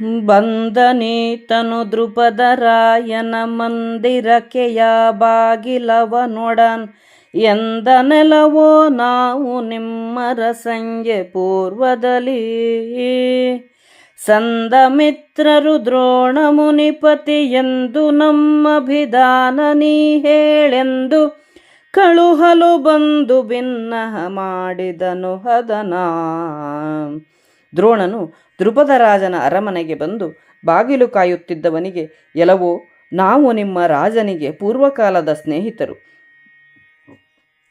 ಬಂದನೀತನು ದೃಪದ ರಾಯನ ಮಂದಿರಕೆಯ ಬಾಗಿಲವ ನೋಡನ್ ಎಂದ ನೆಲವೋ ನಾವು ನಿಮ್ಮರ ಸಂಜೆ ಪೂರ್ವದಲ್ಲಿ? ಸಂದ ಮಿತ್ರರು ದ್ರೋಣ ಮುನಿಪತಿ ಎಂದು ನಮ್ಮಭಿಧಾನ ನೀ ಹೇಳೆಂದು ಕಳುಹಲು ಬಂದು ಭಿನ್ನಹ ಮಾಡಿದನು ಹದನ? ದ್ರೋಣನು ದ್ರುಪದ ರಾಜನ ಅರಮನೆಗೆ ಬಂದು ಬಾಗಿಲು ಕಾಯುತ್ತಿದ್ದವನಿಗೆ ಎಲವೋ ನಾವು ನಿಮ್ಮ ರಾಜನಿಗೆ ಪೂರ್ವಕಾಲದ ಸ್ನೇಹಿತರು.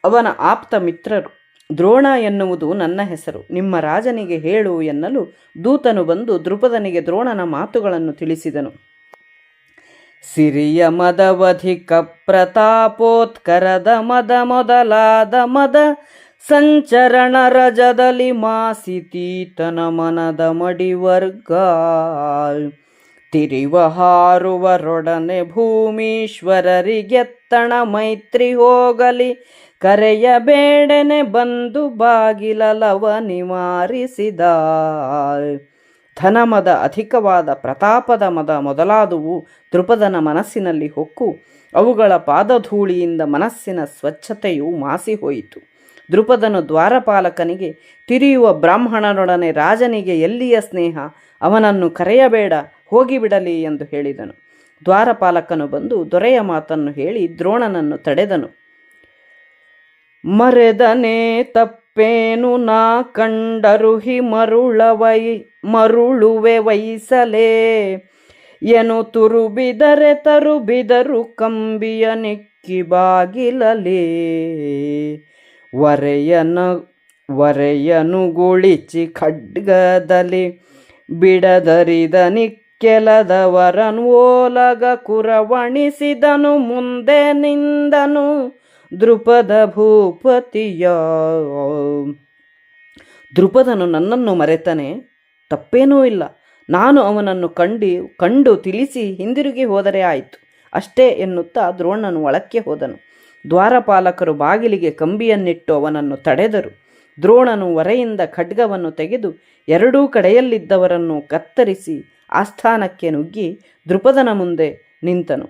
ಅವನ ಆಪ್ತ ಮಿತ್ರರು. ದ್ರೋಣ ಎನ್ನುವುದು ನನ್ನ ಹೆಸರು. ನಿಮ್ಮ ರಾಜನಿಗೆ ಹೇಳು ಎನ್ನಲು ದೂತನು ಬಂದು ದ್ರುಪದನಿಗೆ ದ್ರೋಣನ ಮಾತುಗಳನ್ನು ತಿಳಿಸಿದನು. ಸಿರಿಯ ಮದವಧಿಕ ಪ್ರತಾಪೋತ್ಕರದ ಮದ ಮೊದಲಾದ ಮದ ಸಂಚರಣ ರಜದಲ್ಲಿ ಮಾಸಿತೀತನ ಮನದ ಮಡಿವರ್ಗ ತಿರಿವ ಹಾರುವರೊಡನೆ ಭೂಮೀಶ್ವರರಿಗೆತ್ತಣ ಮೈತ್ರಿ ಹೋಗಲಿ. ಕರೆಯ ಬೇಡನೆ ಬಂದು ಬಾಗಿಲಲವ ನಿವಾರಿಸಿದ ಧನಮದ ಅಧಿಕವಾದ ಪ್ರತಾಪದ ಮದ ಮೊದಲಾದುವು ದೃಪದನ ಮನಸ್ಸಿನಲ್ಲಿ ಹೊಕ್ಕು. ಅವುಗಳ ಪಾದಧೂಳಿಯಿಂದ ಮನಸ್ಸಿನ ಸ್ವಚ್ಛತೆಯು ಮಾಸಿಹೋಯಿತು. ದೃಪದನು ದ್ವಾರಪಾಲಕನಿಗೆ, ತಿರಿಯುವ ಬ್ರಾಹ್ಮಣನೊಡನೆ ರಾಜನಿಗೆ ಎಲ್ಲಿಯ ಸ್ನೇಹ? ಅವನನ್ನು ಕರೆಯಬೇಡ, ಹೋಗಿಬಿಡಲಿ ಎಂದು ಹೇಳಿದನು. ದ್ವಾರಪಾಲಕನು ಬಂದು ದೊರೆಯ ಮಾತನ್ನು ಹೇಳಿ ದ್ರೋಣನನ್ನು ತಡೆದನು. ಮರೆದನೆ ತಪ್ಪೇನು ನಾ ಕಂಡರು ಹಿ ಮರುಳವೈ ಮರುಳುವೆ ವೈಸಲೇ. ಎನು ತುರುಬಿದರೆ ತರುಬಿದರು ಕಂಬಿಯ ನಿಕ್ಕಿ ಬಾಗಿಲಲೇ. ವರೆಯನ ವರೆಯನುಗುಳಿಚಿ ಖಡ್ಗದಲ್ಲಿ ಬಿಡದರಿದನಿ ಕೆಲದವರನು ಓಲಗ ಕುರವಣಿಸಿದನು, ಮುಂದೆ ನಿಂದನು ದೃಪದ ಭೂಪತಿಯ. ದೃಪದನು ನನ್ನನ್ನು ಮರೆತನೆ, ತಪ್ಪೇನೂ ಇಲ್ಲ. ನಾನು ಅವನನ್ನು ಕಂಡು ಕಂಡು ತಿಳಿಸಿ ಹಿಂದಿರುಗಿ ಹೋದರೆ ಆಯಿತು. ಅಷ್ಟೇ ಎನ್ನುತ್ತಾ ದ್ರೋಣನು ಒಳಕ್ಕೆ ಹೋದನು. ದ್ವಾರಪಾಲಕರು ಬಾಗಿಲಿಗೆ ಕಂಬಿಯನ್ನಿಟ್ಟು ಅವನನ್ನು ತಡೆದರು. ದ್ರೋಣನು ಹೊರೆಯಿಂದ ಖಡ್ಗವನ್ನು ತೆಗೆದು ಎರಡೂ ಕಡೆಯಲ್ಲಿದ್ದವರನ್ನು ಕತ್ತರಿಸಿ ಆಸ್ಥಾನಕ್ಕೆ ನುಗ್ಗಿ ದೃಪದನ ಮುಂದೆ ನಿಂತನು.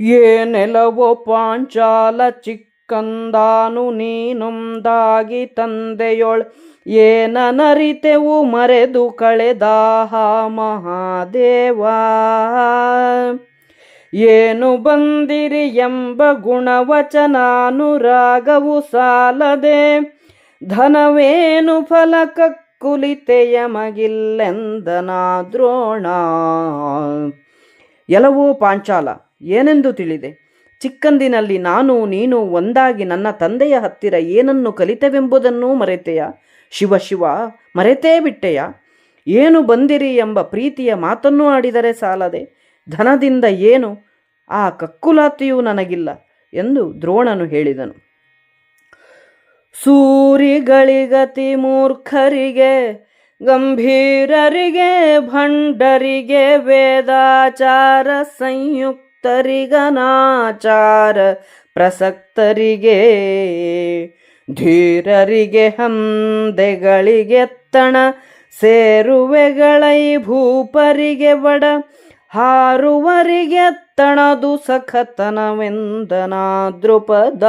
ಏನೆಲವೋ ಪಾಂಚಾಲ ಚಿಕ್ಕಂದಾನು ನೀನೊಂದಾಗಿ ತಂದೆಯೊಳ್ ಏನ ನರಿತೆವು ಮರೆದು ಕಳೆದಾಹ ಮಹಾದೇವಾ. ಏನು ಬಂದಿರಿ ಎಂಬ ಗುಣವಚನಾನುರಾಗವು ಸಾಲದೆ, ಧನವೇನು ಫಲಕ ಕುಲಿತೆಯ ಮಗಿಲ್ಲೆಂದನಾ ದ್ರೋಣ ಎಲವೋ ಪಾಂಚಾಲ, ಏನೆಂದು ತಿಳಿದೆ? ಚಿಕ್ಕಂದಿನಲ್ಲಿ ನಾನು ನೀನು ಒಂದಾಗಿ ನನ್ನ ತಂದೆಯ ಹತ್ತಿರ ಏನನ್ನು ಕಲಿತೆವೆಂಬುದನ್ನೂ ಮರೆತೆಯ? ಶಿವ ಶಿವ, ಮರೆತೇ ಬಿಟ್ಟೆಯ? ಏನು ಬಂದಿರಿ ಎಂಬ ಪ್ರೀತಿಯ ಮಾತನ್ನು ಆಡಿದರೆ ಸಾಲದೆ ಧನದಿಂದ ಏನು? ಆ ಕಕ್ಕುಲಾತಿಯೂ ನನಗಿಲ್ಲ ಎಂದು ದ್ರೋಣನು ಹೇಳಿದನು. ಸೂರಿಗಳಿಗತಿ ಮೂರ್ಖರಿಗೆ, ಗಂಭೀರರಿಗೆ, ಭಂಡರಿಗೆ, ವೇದಾಚಾರ ಸಂಯುಕ್ತರಿಗನಾಚಾರ ಪ್ರಸಕ್ತರಿಗೆ, ಧೀರರಿಗೆ ಹಂದೆಗಳಿಗೆತ್ತಣ ಸೇರುವೆಗಳೈ ಭೂಪರಿಗೆ ಬಡ ಹಾರುವರಿಗೆ ತಣದು ಸಖತನವೆಂದನ ದೃಪದ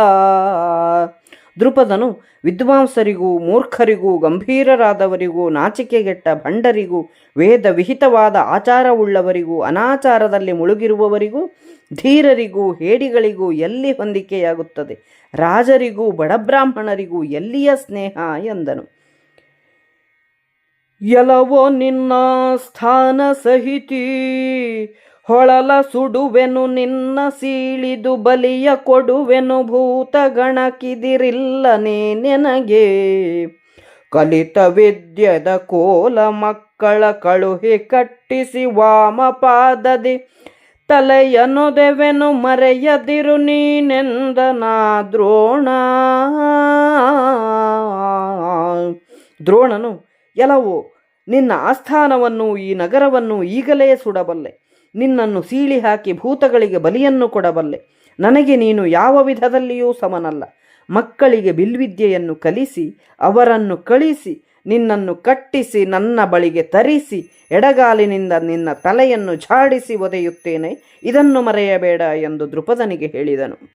ದೃಪದನು ವಿದ್ವಾಂಸರಿಗೂ ಮೂರ್ಖರಿಗೂ ಗಂಭೀರರಾದವರಿಗೂ ನಾಚಿಕೆಗೆಟ್ಟ ಭಂಡರಿಗೂ ವೇದ ವಿಹಿತವಾದ ಆಚಾರವುಳ್ಳವರಿಗೂ ಅನಾಚಾರದಲ್ಲಿ ಮುಳುಗಿರುವವರಿಗೂ ಧೀರರಿಗೂ ಹೇಡಿಗಳಿಗೂ ಎಲ್ಲಿ ಹೊಂದಿಕೆಯಾಗುತ್ತದೆ? ರಾಜರಿಗೂ ಬಡಬ್ರಾಹ್ಮಣರಿಗೂ ಎಲ್ಲಿಯ ಸ್ನೇಹ? ಎಂದನು. ಎಲವೋ ನಿನ್ನ ಸ್ಥಾನ ಸಹಿತಿ, ಹೊಳಲ ಸುಡುವೆನು ನಿನ್ನ ಸೀಳಿದು ಬಲಿಯ ಕೊಡುವೆನು ಭೂತ ಗಣಕಿದಿರಿಲ್ಲನೇ ನೆನಗೆ. ಕಲಿತ ವಿದ್ಯದ ಕೋಲ ಮಕ್ಕಳ ಕಳುಹಿ ಕಟ್ಟಿಸಿ ವಾಮಪಾದದಿ ತಲೆಯನೊದೆವೆನು ಮರೆಯದಿರು ನೀನೆಂದನಾ ದ್ರೋಣ. ದ್ರೋಣನು ಎಲವೋ ನಿನ್ನ ಆಸ್ಥಾನವನ್ನು ಈ ನಗರವನ್ನು ಈಗಲೇ ಸುಡಬಲ್ಲೆ. ನಿನ್ನನ್ನು ಸೀಳಿ ಹಾಕಿ ಭೂತಗಳಿಗೆ ಬಲಿಯನ್ನು ಕೊಡಬಲ್ಲೆ. ನನಗೆ ನೀನು ಯಾವ ವಿಧದಲ್ಲಿಯೂ ಸಮನಲ್ಲ. ಮಕ್ಕಳಿಗೆ ಬಿಲ್ವಿದ್ಯೆಯನ್ನು ಕಲಿಸಿ, ಅವರನ್ನು ಕಳಿಸಿ, ನಿನ್ನನ್ನು ಕಟ್ಟಿಸಿ, ನನ್ನ ಬಳಿಗೆ ತರಿಸಿ, ಎಡಗಾಲಿನಿಂದ ನಿನ್ನ ತಲೆಯನ್ನು ಝಾಡಿಸಿ ಒದೆಯುತ್ತೇನೆ. ಇದನ್ನು ಮರೆಯಬೇಡ ಎಂದು ದೃಪದನಿಗೆ ಹೇಳಿದನು.